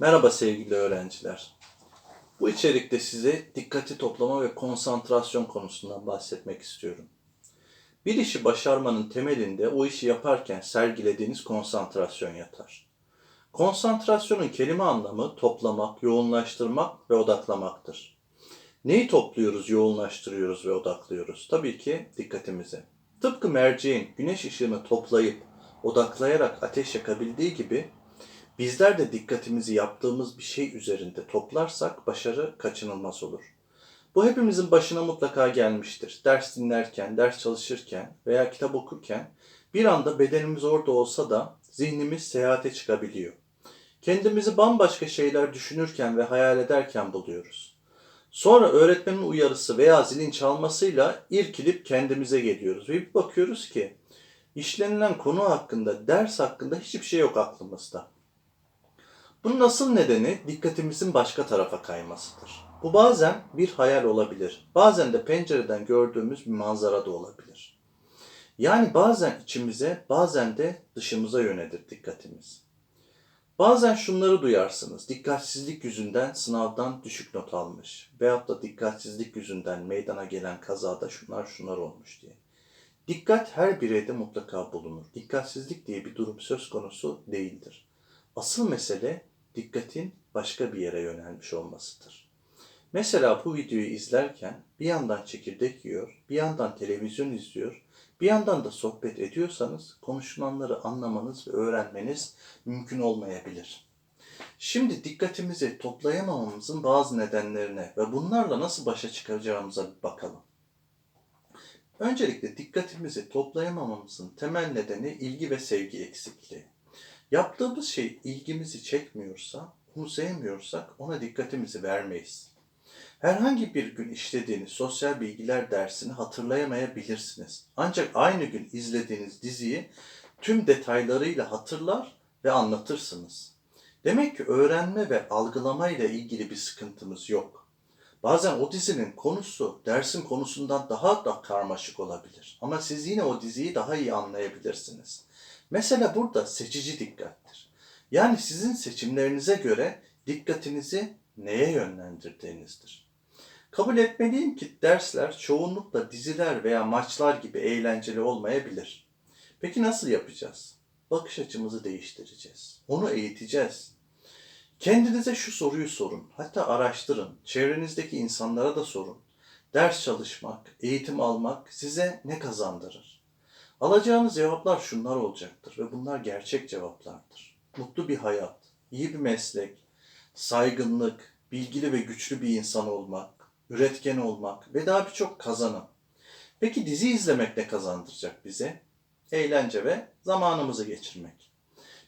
Merhaba sevgili öğrenciler. Bu içerikte size dikkati toplama ve konsantrasyon konusundan bahsetmek istiyorum. Bir işi başarmanın temelinde o işi yaparken sergilediğiniz konsantrasyon yatar. Konsantrasyonun kelime anlamı toplamak, yoğunlaştırmak ve odaklamaktır. Neyi topluyoruz, yoğunlaştırıyoruz ve odaklıyoruz? Tabii ki dikkatimizi. Tıpkı merceğin güneş ışığını toplayıp odaklayarak ateş yakabildiği gibi Bizler de dikkatimizi yaptığımız bir şey üzerinde toplarsak başarı kaçınılmaz olur. Bu hepimizin başına mutlaka gelmiştir. Ders dinlerken, ders çalışırken veya kitap okurken bir anda bedenimiz orada olsa da zihnimiz seyahate çıkabiliyor. Kendimizi bambaşka şeyler düşünürken ve hayal ederken buluyoruz. Sonra öğretmenin uyarısı veya zilin çalmasıyla irkilip kendimize geliyoruz ve bir bakıyoruz ki işlenilen konu hakkında, ders hakkında hiçbir şey yok aklımızda. Bunun asıl nedeni dikkatimizin başka tarafa kaymasıdır. Bu bazen bir hayal olabilir. Bazen de pencereden gördüğümüz bir manzara da olabilir. Yani bazen içimize, bazen de dışımıza yönelir dikkatimiz. Bazen şunları duyarsınız. Dikkatsizlik yüzünden sınavdan düşük not almış. Veyahut da dikkatsizlik yüzünden meydana gelen kazada şunlar şunlar olmuş diye. Dikkat her bireyde mutlaka bulunur. Dikkatsizlik diye bir durum söz konusu değildir. Asıl mesele dikkatin başka bir yere yönelmiş olmasıdır. Mesela bu videoyu izlerken bir yandan çekirdek yiyor, bir yandan televizyon izliyor, bir yandan da sohbet ediyorsanız konuşulanları anlamanız ve öğrenmeniz mümkün olmayabilir. Şimdi dikkatimizi toplayamamamızın bazı nedenlerine ve bunlarla nasıl başa çıkacağımıza bir bakalım. Öncelikle dikkatimizi toplayamamamızın temel nedeni ilgi ve sevgi eksikliği. Yaptığımız şey ilgimizi çekmiyorsa, sevmiyorsak ona dikkatimizi vermeyiz. Herhangi bir gün işlediğiniz sosyal bilgiler dersini hatırlayamayabilirsiniz. Ancak aynı gün izlediğiniz diziyi tüm detaylarıyla hatırlar ve anlatırsınız. Demek ki öğrenme ve algılamayla ilgili bir sıkıntımız yok. Bazen o dizinin konusu dersin konusundan daha da karmaşık olabilir. Ama siz yine o diziyi daha iyi anlayabilirsiniz. Mesela burada seçici dikkattir. Yani sizin seçimlerinize göre dikkatinizi neye yönlendirdiğinizdir. Kabul etmeliyim ki dersler çoğunlukla diziler veya maçlar gibi eğlenceli olmayabilir. Peki nasıl yapacağız? Bakış açımızı değiştireceğiz. Onu eğiteceğiz. Kendinize şu soruyu sorun. Hatta araştırın. Çevrenizdeki insanlara da sorun. Ders çalışmak, eğitim almak size ne kazandırır? Alacağınız cevaplar şunlar olacaktır ve bunlar gerçek cevaplardır. Mutlu bir hayat, iyi bir meslek, saygınlık, bilgili ve güçlü bir insan olmak, üretken olmak ve daha birçok kazanım. Peki dizi izlemek ne kazandıracak bize? Eğlence ve zamanımızı geçirmek.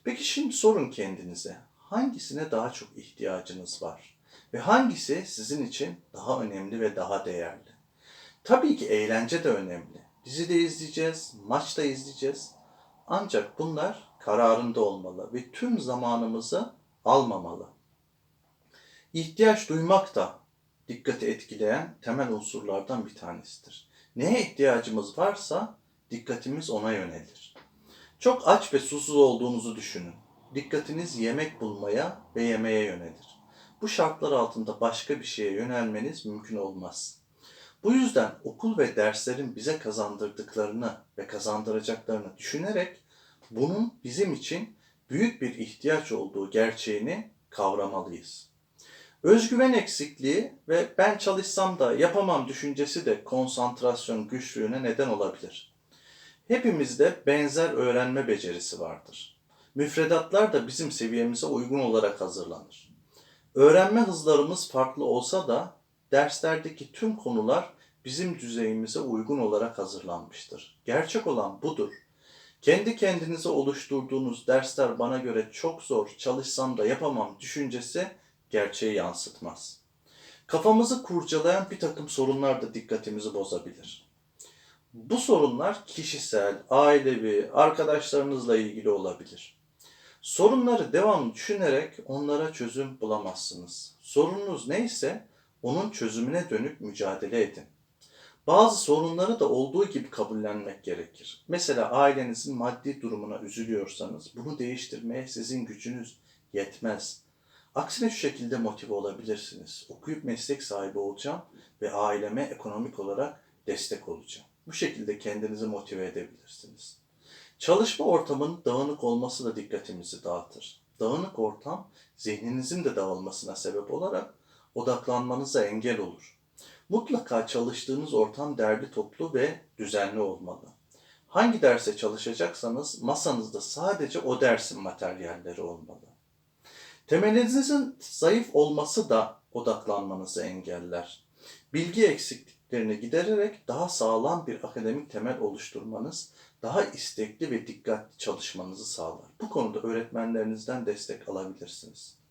Peki şimdi sorun kendinize. Hangisine daha çok ihtiyacınız var? Ve hangisi sizin için daha önemli ve daha değerli? Tabii ki eğlence de önemli. Dizi de izleyeceğiz, maç da izleyeceğiz. Ancak bunlar kararında olmalı ve tüm zamanımızı almamalı. İhtiyaç duymak da dikkati etkileyen temel unsurlardan bir tanesidir. Neye ihtiyacımız varsa dikkatimiz ona yönelir. Çok aç ve susuz olduğunuzu düşünün. Dikkatiniz yemek bulmaya ve yemeye yönelir. Bu şartlar altında başka bir şeye yönelmeniz mümkün olmaz. Bu yüzden okul ve derslerin bize kazandırdıklarını ve kazandıracaklarını düşünerek bunun bizim için büyük bir ihtiyaç olduğu gerçeğini kavramalıyız. Özgüven eksikliği ve ben çalışsam da yapamam düşüncesi de konsantrasyon güçlüğüne neden olabilir. Hepimizde benzer öğrenme becerisi vardır. Müfredatlar da bizim seviyemize uygun olarak hazırlanır. Öğrenme hızlarımız farklı olsa da derslerdeki tüm konular bizim düzeyimize uygun olarak hazırlanmıştır. Gerçek olan budur. Kendi kendinize oluşturduğunuz dersler bana göre çok zor, çalışsam da yapamam düşüncesi gerçeği yansıtmaz. Kafamızı kurcalayan bir takım sorunlar da dikkatimizi bozabilir. Bu sorunlar kişisel, ailevi, arkadaşlarınızla ilgili olabilir. Sorunları devamlı düşünerek onlara çözüm bulamazsınız. Sorununuz neyse onun çözümüne dönük mücadele edin. Bazı sorunları da olduğu gibi kabullenmek gerekir. Mesela ailenizin maddi durumuna üzülüyorsanız bunu değiştirmeye sizin gücünüz yetmez. Aksine şu şekilde motive olabilirsiniz. Okuyup meslek sahibi olacağım ve aileme ekonomik olarak destek olacağım. Bu şekilde kendinizi motive edebilirsiniz. Çalışma ortamının dağınık olması da dikkatimizi dağıtır. Dağınık ortam zihninizin de dağılmasına sebep olarak odaklanmanıza engel olur. Mutlaka çalıştığınız ortam derli toplu ve düzenli olmalı. Hangi derse çalışacaksanız masanızda sadece o dersin materyalleri olmalı. Temelinizin zayıf olması da odaklanmanızı engeller. Bilgi eksikliklerini gidererek daha sağlam bir akademik temel oluşturmanız, daha istekli ve dikkatli çalışmanızı sağlar. Bu konuda öğretmenlerinizden destek alabilirsiniz.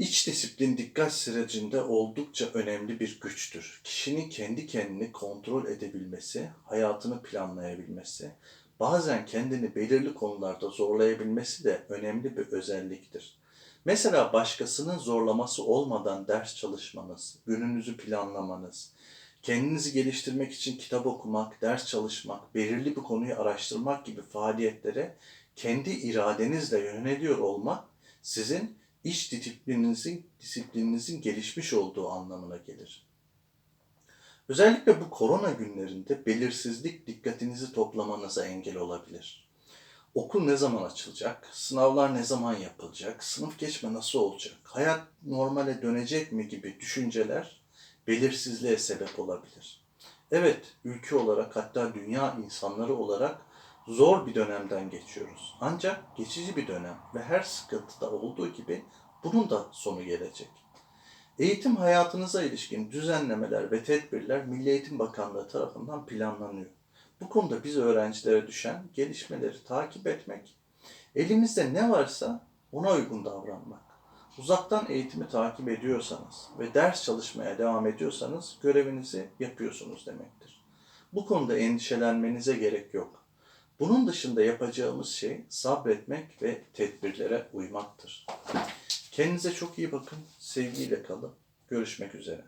İç disiplin dikkat sürecinde oldukça önemli bir güçtür. Kişinin kendi kendini kontrol edebilmesi, hayatını planlayabilmesi, bazen kendini belirli konularda zorlayabilmesi de önemli bir özelliktir. Mesela başkasının zorlaması olmadan ders çalışmanız, gününüzü planlamanız, kendinizi geliştirmek için kitap okumak, ders çalışmak, belirli bir konuyu araştırmak gibi faaliyetlere kendi iradenizle yöneliyor olmak sizin iç disiplininizin, disiplininizin gelişmiş olduğu anlamına gelir. Özellikle bu korona günlerinde belirsizlik dikkatinizi toplamanıza engel olabilir. Okul ne zaman açılacak? Sınavlar ne zaman yapılacak? Sınıf geçme nasıl olacak? Hayat normale dönecek mi gibi düşünceler belirsizliğe sebep olabilir. Evet, ülke olarak hatta dünya insanları olarak zor bir dönemden geçiyoruz. Ancak geçici bir dönem ve her sıkıntıda olduğu gibi bunun da sonu gelecek. Eğitim hayatınıza ilişkin düzenlemeler ve tedbirler Milli Eğitim Bakanlığı tarafından planlanıyor. Bu konuda biz öğrencilere düşen gelişmeleri takip etmek, elimizde ne varsa ona uygun davranmak. Uzaktan eğitimi takip ediyorsanız ve ders çalışmaya devam ediyorsanız görevinizi yapıyorsunuz demektir. Bu konuda endişelenmenize gerek yok. Bunun dışında yapacağımız şey sabretmek ve tedbirlere uymaktır. Kendinize çok iyi bakın, sevgiyle kalın. Görüşmek üzere.